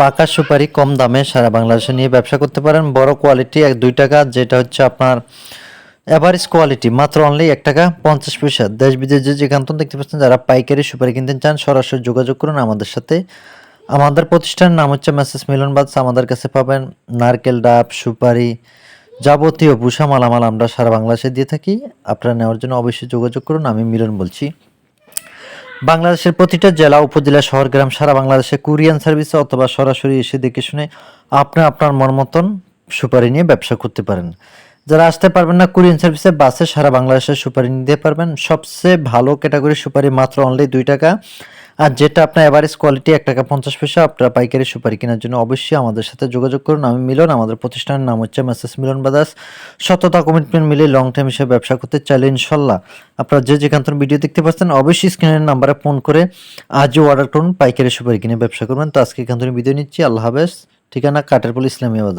পাকা সুপারি কম দামে সারা বাংলাদেশে নিয়ে ব্যবসা করতে পারেন। বড় কোয়ালিটি এক দুই টাকা, যেটা হচ্ছে আপনার অ্যাভারেজ কোয়ালিটি মাত্র অনলি এক টাকা পঞ্চাশ পয়সা। দেশ বিদেশ যে যেখান দেখতে পাচ্ছেন, যারা পাইকারি সুপারি কিনতে চান, সরাসরি যোগাযোগ করুন আমাদের সাথে। আমাদের প্রতিষ্ঠানের নাম হচ্ছে মেসেজ মিলন বাদস আমাদের কাছে পাবেন নারকেল ডাব, সুপারি যাবতীয় ভূষা মালামাল আমরা সারা বাংলাদেশে দিয়ে থাকি। আপনারা নেওয়ার জন্য অবশ্যই যোগাযোগ করুন। আমি মিলন বলছি। বাংলাদেশের প্রতিটা জেলা, উপজেলা, শহর, গ্রাম, সারা বাংলাদেশে কুরিয়ান সার্ভিসে অথবা সরাসরি এসে দেখে শুনে আপনি আপনার মন মতন সুপারি নিয়ে ব্যবসা করতে পারেন। যারা আসতে পারবেন না, কুরিয়ান সার্ভিসে বাসে সারা বাংলাদেশে সুপারি নিতে পারবেন। সবচেয়ে ভালো ক্যাটাগরি সুপারি মাত্র অনলি দুই টাকা। আর যেটা আপনার এভারেজ কোয়ালিটি এক টাকা পঞ্চাশ পয়সা আপনারা পাইকারি সুপারি কেনার জন্য অবশ্যই আমাদের সাথে যোগাযোগ করুন। আমি মিলন, আমাদের প্রতিষ্ঠানের নাম হচ্ছে মেসেস মিলন বাদাস সততা কমিটমেন্ট মিলে লং টাইম হিসেবে ব্যবসা করতে চাইলে ইনশাল্লাহ আপনারা যে যেখান থেকে ভিডিও দেখতে পাচ্ছেন, অবশ্যই স্ক্রিনের নাম্বারে ফোন করে আজও অর্ডার করুন, পাইকারি সুপারি কিনে ব্যবসা করবেন। তো আজকে এখান থেকে ভিডিও নিচ্ছি। আল্লাহ হাফেজ। ঠিকানা কাটারপুল ইসলামিয়া বাজার